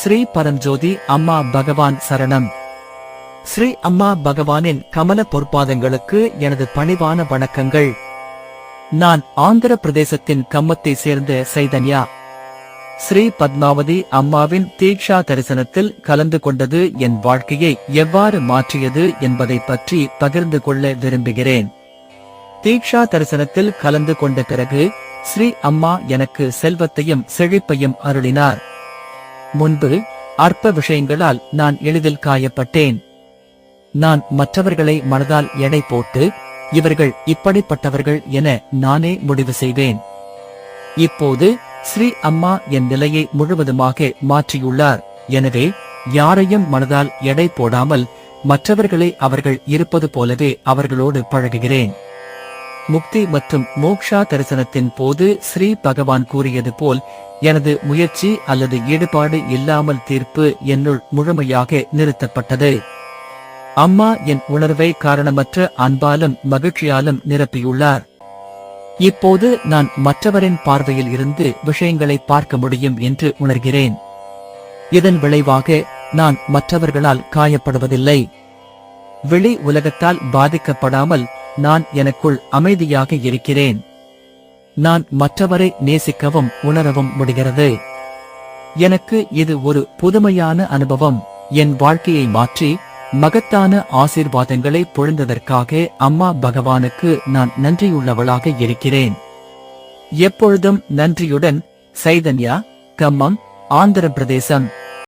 ஸ்ரீ பரஞ்சோதி அம்மா பகவான் சரணம். ஸ்ரீ அம்மா பகவானின் கமல பொற்பாதங்களுக்கு எனது பணிவான வணக்கங்கள். நான் ஆந்திர பிரதேசத்தின் கம்மத்தை சேர்ந்த சைதன்யா. ஸ்ரீ பத்மாவதி அம்மாவின் தீக்ஷா தரிசனத்தில் கலந்து கொண்டது என் வாழ்க்கையை எவ்வாறு மாற்றியது என்பதை பற்றி பகிர்ந்து கொள்ள விரும்புகிறேன். தீக்ஷா தரிசனத்தில் கலந்து கொண்ட பிறகு ஸ்ரீ அம்மா எனக்கு செல்வத்தையும் செழிப்பையும் அருளினார். முன்பு அற்ப விஷயங்களால் நான் எளிதில் காயப்பட்டேன். நான் மற்றவர்களை மனதால் எடை போட்டு இவர்கள் இப்படிப்பட்டவர்கள் என நானே முடிவு செய்வேன் இப்போது ஸ்ரீ அம்மா என் நிலையை முழுவதுமாக மாற்றியுள்ளார். எனவே யாரையும் மனதால் எடை போடாமல் மற்றவர்களை அவர்கள் இருப்பது போலவே அவர்களோடு பழகுகிறேன். முக்தி மற்றும் மோக்ஷா தரிசனத்தின் போது ஸ்ரீ பகவான் கூறியது போல் எனது முயற்சி அல்லது ஈடுபாடு இல்லாமல் தீர்ப்பு என்னுள் முழுமையாக நிறுத்தப்பட்டது. அம்மா என் உணர்வை காரணமற்ற அன்பாலும் மகிழ்ச்சியாலும் நிரப்பியுள்ளார். இப்போது நான் மற்றவரின் பார்வையில் இருந்து விஷயங்களை பார்க்க முடியும் என்று உணர்கிறேன். இதன் விளைவாக நான் மற்றவர்களால் காயப்படுவதில்லை. வெளி உலகத்தால் பாதிக்கப்படாமல் நான் எனக்குள் அமைதியாக இருக்கிறேன். நான் மற்றவரை நேசிக்கவும் உணரவும் முடிகிறது. எனக்கு இது ஒரு புதுமையான அனுபவம். என் வாழ்க்கையை மாற்றி மகத்தான ஆசீர்வாதங்களை பொழிந்ததற்காக அம்மா பகவானுக்கு நான் நன்றியுள்ளவளாக இருக்கிறேன். எப்பொழுதும் நன்றியுடன் சைதன்யா கம்மம் ஆந்திர பிரதேசம்